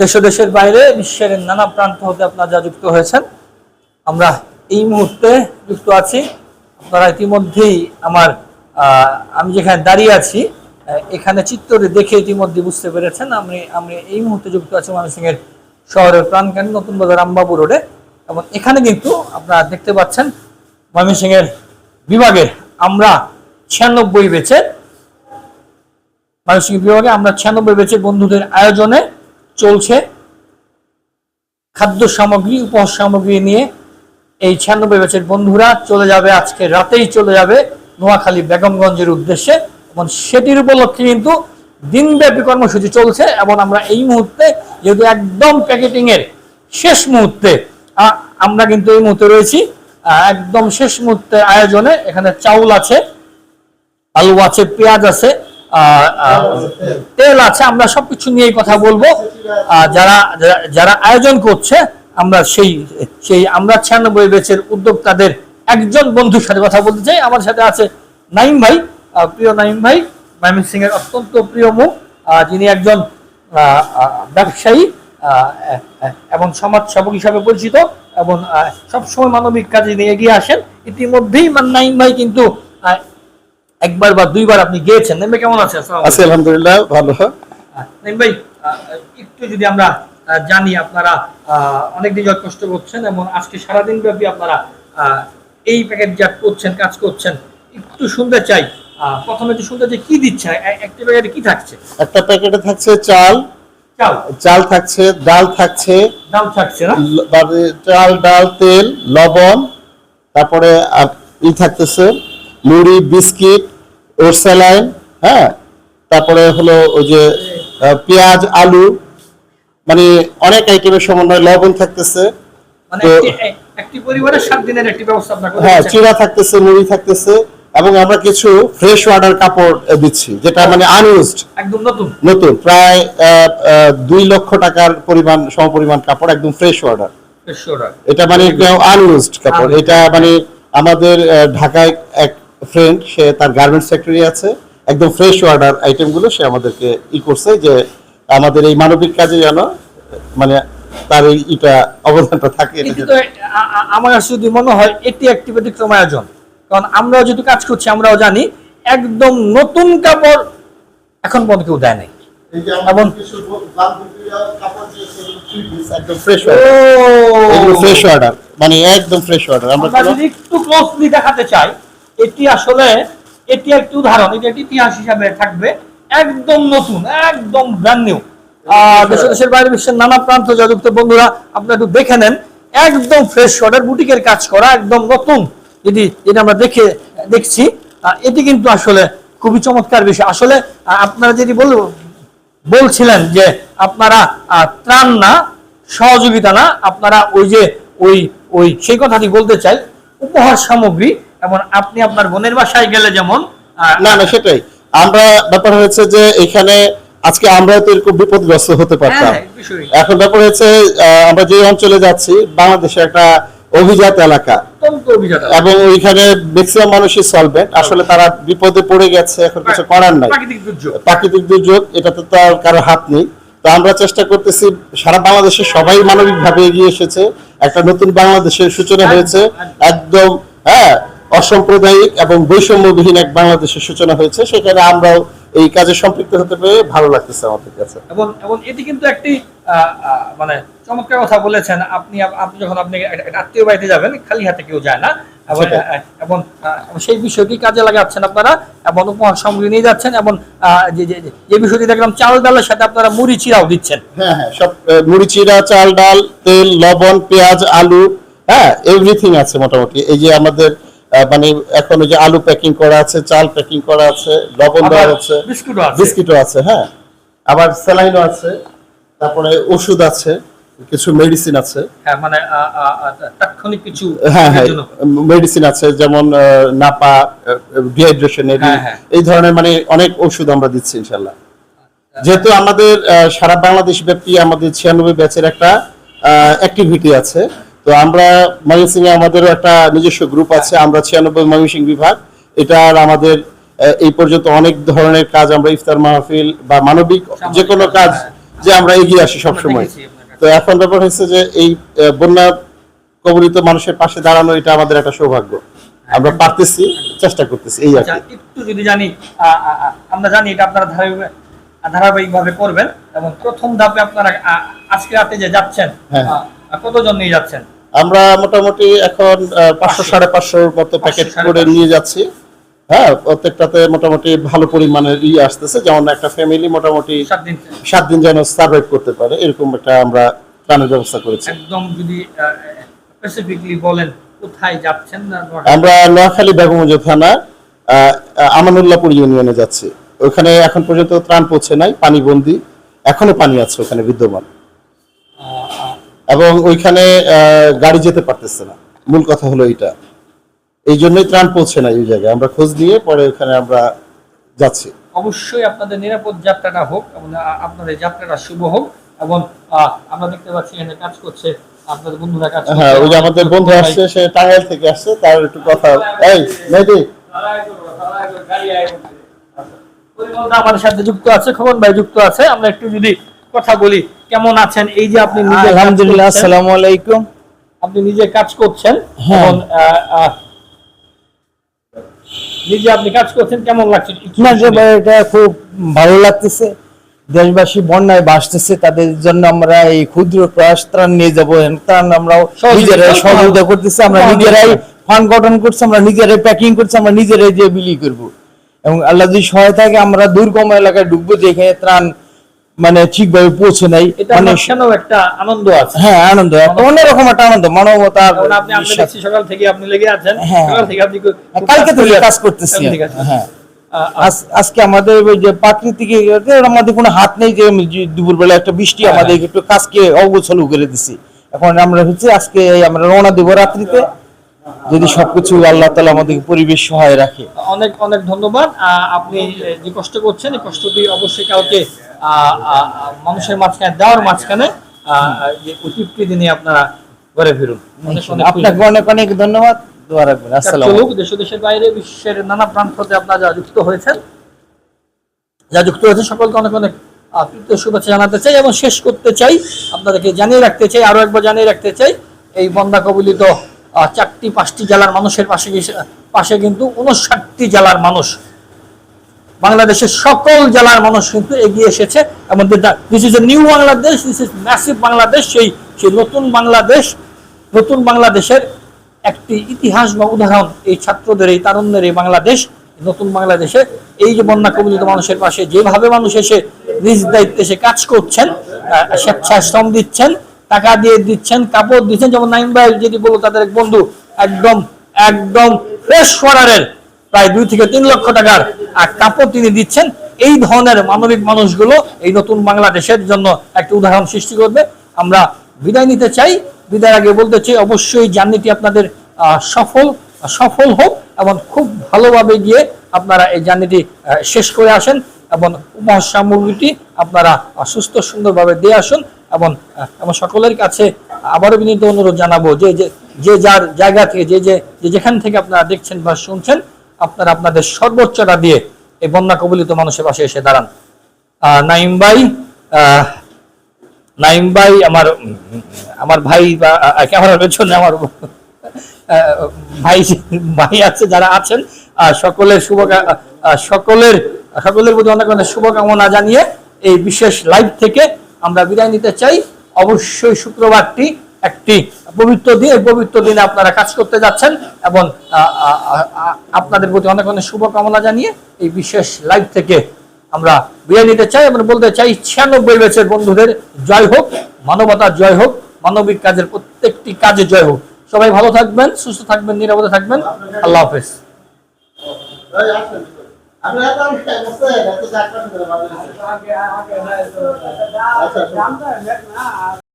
দেশ দেশের বাইরে বিশ্বের নানা প্রান্ত হতে আপনারা যা যুক্ত হয়েছেন, আমরা এই মুহূর্তে যুক্ত আছি। আপনারা ইতিমধ্যেই আমার আমি যেখানে দাঁড়িয়ে আছি এখানে চিত্রে দেখে ইতিমধ্যে বুঝতে পেরেছেন, আমি আমি এই মুহূর্তে যুক্ত আছি ময়মনসিংহের শহরের প্রাণকেন্দ্র নতুন বাজার রামবাবু রোডে। এবং এখানে কিন্তু আপনারা দেখতে পাচ্ছেন, ময়মনসিংহের বিভাগে আমরা ছিয়ানব্বই বেচে মানসিক বিভাগে আমরা ছিয়ানব্বই বেচে বন্ধুদের আয়োজনে চলছে। খাদ্য সামগ্রী, উপহার সামগ্রী নিয়ে এই ছিয়ানব্বই ব্যাচের বন্ধুরা চলে যাবে, আজকে রাতেই চলে যাবে নোয়াখালী বেগমগঞ্জের উদ্দেশ্যে। এবং সেটির উপলক্ষে কিন্তু দিনব্যাপী কর্মসূচি চলছে এবং আমরা এই মুহূর্তে যেহেতু একদম প্যাকেটিং এর শেষ মুহূর্তে আমরা কিন্তু এই মুহূর্তে রয়েছি। একদম শেষ মুহূর্তে আয়োজনে এখানে চাউল আছে, আলু আছে, পেঁয়াজ আছে তেল আছে, আমরা সবকিছু নিয়ে কথা বলব। যারা, যারা- আয়োজন করছে, আমরা সেই সেই আমরা ছিয়ানব্বই বেচের উদ্যোক্তাদের একজন বন্ধুর সাথে কথা বলতে চাই। আমার সাথে আছে নাইম ভাই। প্রিয় নাইম ভাই ময়মন সিং এর অত্যন্ত প্রিয় মুখ যিনি একজন ব্যবসায়ী এবং সমাজ সেবক হিসাবে পরিচিত, এবং সবসময় মানবিক কাজে নিয়ে এগিয়ে আসেন। ইতিমধ্যেই নাইম ভাই কিন্তু একবার বা দুইবার আপনি গিয়েছেন। নেমে কেমন আছে? আছি আলহামদুলিল্লাহ ভালো। নাইম ভাই একটু যদি আমরা জানি আপনারা অনেকদিন যাবত কষ্ট করছেন এবং আজকে সারাদিন ব্যাপী আপনারা এই প্যাকেট জাত করছেন কাজ করছেন একটু শুনতে চাই। প্রথমে একটু শুনতে চাই কি দিচ্ছে একটি প্যাকেটে কি থাকছে? একটা প্যাকেটে থাকছে চাল। চাল। চাল থাকছে ডাল থাকছে। ডাল থাকছে না? চাল ডাল তেল লবণ তারপরে আপ- ই থাকতেছে মুড়ি বিস্কিট ওর স্যালাইন হ্যাঁ? তারপরে হলো ওই যে পেঁয়াজ আলু মানে অনেক আইটেমের সমন্বয় লবণ থাকতেছে। মানে হ্যাঁ। চিরা থাকতেছে মুড়ি থাকতেছে এবং আমরা কিছু ফ্রেশ ওয়াটার কাপড় দিচ্ছি যেটা মানে আনইউজড একদম নতুন। নতুন প্রায় দুই লক্ষ টাকার পরিমাণ সমপরিমাণ কাপড় একদম ফ্রেশ পেশোরা। এটা মানে আনইউজড কাপড়। এটা মানে আমাদের ঢাকায় এক ফ্রেন্ড সে তার গার্মেন্টস ফ্যাক্টরি আছে। একদম ফ্রেশ অর্ডার আইটেমগুলো সে আমাদেরকে ই করছে যে আমাদের এই মানবিক কাজে যেন মানে তার এই ইটা অবদানটা থাকে আমার যদি মনে হয় এটি একটি ব্যতিক্রম আয়োজন। কারণ আমরাও যদি কাজ করছি আমরাও জানি একদম নতুন কাপড় এখন পর্যন্ত কেউ দেয় নাই। এবং- ফ্রেশ ও! ফ্রেশ অর্ডার মানে একদম ফ্রেশ অর্ডার আমরা আমরা যদি একটু ক্লোজলি দেখাতে চাই এটি আসলে, এটি একটি উদাহরণ, এটি একটি ইতিহাস হিসাবে থাকবে। একদম নতুন, একদম ব্র্যান্ড নিউ দেশ দেশের বাইরে বিশ্বের নানা প্রান্ত যুক্ত, বন্ধুরা, আপনারা একটু দেখে নেন। একদম ফ্রেশ শটের বুটিকের কাজ করা, একদম নতুন। যদি যেটা আমরা দেখে, দেখছি এটি কিন্তু আসলে খুবই চমৎকার বিষয়। আসলে আপনারা যদি বল, বলছিলেন যে আপনারা ত্রাণ না, সহযোগিতা না, আপনারা ওই যে, ওই ওই সেই কথাটি বলতে চাই। উপহার সামগ্রী এবং আপনি আপনার বোনের বাসায় গেলে যেমন না না সেটাই। আমরা ব্যাপার হয়েছে যে এখানে আজকে আমরা তো এরকম বিপদগ্রস্ত হতে পারতাম। হ্যাঁ, এখন ব্যাপার হচ্ছে আমরা যে অঞ্চলে যাচ্ছি বাংলাদেশে একটা অভিজাত এলাকা। এবং ওইখানে ম্যাক্সিমাম মানুষই সলভেন্ট আসলে তারা বিপদে পড়ে গেছে এখন কিছু করার নাই। প্রাকৃতিক দুর্যোগ এটাতে তো আর কারও হাত নেই। তো আমরা চেষ্টা করতেছি সারা বাংলাদেশে সবাই মানবিক ভাবে এগিয়ে এসেছে। একটা নতুন বাংলাদেশের সূচনা হয়েছে। একদম হ্যাঁ অসাম্প্রদায়িক এবং বৈষম্যবিহীন এক বাংলাদেশের সূচনা হয়েছে সেখানে আমরাও এই কাজে সম্পৃক্ত হতে পেরে ভালো লাগতেছে আমাদের কাছে। এবং এবং এটি কিন্তু একটি মানে চমৎকার কথা বলেছেন আপনি আপনি যখন আপনি আত্মীয় বাড়িতে যাবেন খালি হাতে কেউ যায় না। এবং এবং সেই বিষয়টি কাজে লাগাচ্ছেন আপনারা এবং উপহার সামগ্রী নিয়ে যাচ্ছেন এবং যে বিষয়টি দেখলাম চাল ডালের সাথে আপনারা মুড়ি চিরাও দিচ্ছেন। হ্যাঁ হ্যাঁ সব মুড়ি চিরা চাল ডাল তেল লবণ পেঁয়াজ আলু হ্যাঁ এভরিথিং আছে মোটামুটি। এই যে আমাদের মানে এখন ওই যে আলু প্যাকিং করা আছে চাল প্যাকিং করা আছে লবণ দেওয়া আছে বিস্কিটও আছে। হ্যাঁ। আবার স্যালাইনও আছে তারপরে ওষুধ আছে কিছু মেডিসিন আছে। হ্যাঁ মানে তাৎক্ষণিক কিছু হ্যাঁ হ্যাঁ মেডিসিন আছে যেমন নাপা ডিহাইড্রেশন হ্যাঁ, হ্যাঁ। এই ধরনের মানে অনেক ওষুধ আমরা দিচ্ছি ইনশাল্লাহ যেহেতু আমাদের সারা বাংলাদেশ ব্যাপী আমাদের ছিয়ানব্বই ব্যাচের একটা অ্যাক্টিভিটি আছে তো আমরা ময়মনসিং এ আমাদেরও একটা নিজস্ব গ্রুপ আছে আমরা ছিয়ানব্বই ময়মনসিং বিভাগ। এটার আমাদের এই পর্যন্ত অনেক ধরনের কাজ আমরা ইফতার মাহফিল বা মানবিক যে কোনো কাজ যে আমরা এগিয়ে আসি সবসময়। তো এখন ব্যাপার হচ্ছে যে এই বন্যা কবলিত মানুষের পাশে দাঁড়ানো এটা আমাদের একটা সৌভাগ্য। আমরা পারতেছি চেষ্টা করতেছি এই আর আচ্ছা একটু যদি জানি আমরা জানি এটা আপনারা ধারাবাহিক ধারাবাহিকভাবে করবেন এবং প্রথম ধাপে আপনারা আজকে রাতে যে যাচ্ছেন হ্যাঁ। কতজন নিয়ে যাচ্ছেন? আমরা মোটামুটি এখন পাঁচশো সাড়ে পাঁচশোর মতো প্যাকেট করে নিয়ে যাচ্ছি। হ্যাঁ প্রত্যেকটাতে মোটামুটি ভালো পরিমাণের ই আসতেছে। যেমন একটা ফ্যামিলি মোটামুটি সাত দিন। যেন সার্ভাইভ করতে পারে এরকম একটা আমরা ত্রাণের ব্যবস্থা করেছি। একদম যদি স্পেসিফিকলি বলেন কোথায় যাচ্ছেন আমরা নোয়াখালী বেগমগঞ্জ থানা আমানুল্লাহপুর ইউনিয়নে যাচ্ছি। ওখানে এখন পর্যন্ত ত্রাণ পৌঁছে নাই পানি বন্দি। এখনও পানি আছে ওখানে বিদ্যমান। এবং ওইখানে গাড়ি যেতে পারতেছে না। মূল কথা হলো এইটা। এই জন্যই ত্রাণ পৌঁছে না ওই জায়গায়। আমরা খোঁজ নিয়ে পরে ওখানে আমরা যাচ্ছি। অবশ্যই আপনাদের নিরাপদ যাত্রাটা হোক এবং আপনাদের যাত্রাটা শুভ হোক এবং আমরা দেখতে পাচ্ছি এখানে কাজ করছে আপনাদের বন্ধুরা কাজ হ্যাঁ ওই যে আমাদের বন্ধু আসছে সে টাঙ্গাইল থেকে আসছে তার একটু কথা। এই মেয়েটি আমাদের সাথে যুক্ত আছে খবর ভাই যুক্ত আছে। আমরা একটু যদি কথা বলি কেমন আছেন? এই যে আপনি নিজে আলহামদুলিল্লাহ আসসালামু আলাইকুম আপনি নিজে কাজ করছেন হ্যাঁ। এবং আহ, নিজে আপনি কাজ করছেন কেমন লাগছে? না যে ভাই, এটা খুব ভালো লাগতেছে। দেশবাসী বন্যায় বাসতেছে তাদের জন্য আমরা এই ক্ষুদ্র প্রয়াস ত্রাণ নিয়ে যাব ত্রাণ আমরাও সহযোগিতা নিজেরাই সহযোগিতা করতেছি আমরা নিজেরাই করতে ফান্ড গঠন করছি আমরা নিজেরাই প্যাকিং করছি আমরা নিজেরাই যে বিলি করব। এবং আল্লাহ যদি সহায় থাকে আমরা দুর্গম এলাকায় ঢুকবো যেখানে ত্রাণ মানে ঠিকভাবে পৌঁছে নাই। মানে একটা আনন্দ আছে। হ্যাঁ আনন্দ। অন্যরকম একটা আনন্দ মানবতার আপনি সকাল থেকে আপনি লেগে আছেন। হ্যাঁ। সকাল থেকে আপনি খুব- খুব কালকে থেকে কাজ করতেছি হ্যাঁ। আজকে আমাদের ওই যে প্রাকৃতিক মধ্যে কোনো হাত নেই যে দুপুরবেলা একটা বৃষ্টি হ্যাঁ, আমাদের একটু কাজকে অগোছল করে দিছি। এখন আমরা হচ্ছে আজকে আমরা রওনা দেবো রাত্রিতে। যদি সবকিছু আল্লাহ তালা আমাদেরকে পরিবেশ সহায় রাখে। অনেক অনেক ধন্যবাদ। আপনি যে কষ্ট করছেন এই কষ্টটি অবশ্যই আহ, মানুষের মাঝখানে দেওয়ার মাঝখানে যে দিনে আপনারা ঘরে ফিরুন। আপনাকে অনেক অনেক ধন্যবাদ। দোয়া রাখবেন। আসসালাম দেশ দেশের বাইরে বিশ্বের নানা প্রান্ত হতে আপনারা যা যুক্ত হয়েছেন যা যুক্ত হয়েছে সকলকে অনেক অনেক ও শুভেচ্ছা জানাতে চাই এবং শেষ করতে চাই আপনাদেরকে জানিয়ে রাখতে চাই আরও একবার জানিয়ে রাখতে চাই এই বন্যা কবলিত চারটি পাঁচটি জেলার মানুষের পাশে পাশে কিন্তু উনষাটটি জেলার মানুষ। বাংলাদেশের সকল জেলার মানুষ কিন্তু এগিয়ে এসেছে। এবং this is a new Bangladesh this is massive Bangladesh সেই সেই নতুন বাংলাদেশ নতুন বাংলাদেশের একটি ইতিহাস বা উদাহরণ এই ছাত্রদের এই তারুণ্যের এই বাংলাদেশ নতুন বাংলাদেশে এই যে বন্যা কবলিত মানুষের পাশে যেভাবে মানুষ এসে নিজ দায়িত্বে এসে কাজ করছেন আহ, স্বেচ্ছায় শ্রম দিচ্ছেন টাকা দিয়ে দিচ্ছেন কাপড় দিচ্ছেন যেমন নাইম ভাই যদি বলো তাদের এক বন্ধু একদম একদম ফ্রেশ ওয়াটারের প্রায় দুই থেকে তিন লক্ষ টাকার আর কাপড় তিনি দিচ্ছেন। এই ধরনের মানবিক মানুষগুলো এই নতুন বাংলাদেশের জন্য একটি উদাহরণ সৃষ্টি করবে। আমরা বিদায় নিতে চাই। বিদায় আগে বলতে চাই, অবশ্যই জার্নিটি আপনাদের সফল সফল হোক এবং খুব ভালোভাবে গিয়ে আপনারা এই জার্নিটি শেষ করে আসেন এবং উপহার সামগ্রীটি আপনারা সুস্থ সুন্দরভাবে দিয়ে আসুন এবং সকলের কাছে আবারও বিনীত অনুরোধ জানাব যে যে যার জায়গা থেকে, যে যে যেখান থেকে আপনারা দেখছেন বা শুনছেন, আপনারা আপনাদের সর্বোচ্চটা দিয়ে এই বন্যা কবলিত মানুষের পাশে এসে দাঁড়ান। নাইম ভাই নাইম ভাই আমার আমার ভাই বা ক্যামেরার পেছনে আমার ভাই ভাই আছে, যারা আছেন সকলের শুভ সকলের সকলের প্রতি অনেক অনেক শুভকামনা জানিয়ে এই বিশেষ লাইভ থেকে আমরা বিদায় নিতে চাই। অবশ্যই শুক্রবারটি একটি পবিত্র দিন, এই পবিত্র দিনে আপনারা কাজ করতে যাচ্ছেন এবং আপনাদের প্রতি অনেক অনেক শুভকামনা জানিয়ে এই বিশেষ লাইভ থেকে আমরা বিদায় নিতে চাই। এবং বলতে চাই, ছিয়ানব্বই ব্যাচের বন্ধুদের জয় হোক, মানবতার জয় হোক, মানবিক কাজের প্রত্যেকটি কাজে জয় হোক। সবাই ভালো থাকবেন, সুস্থ থাকবেন, নিরাপদে থাকবেন। আল্লাহ হাফেজ। আগে আচ্ছা।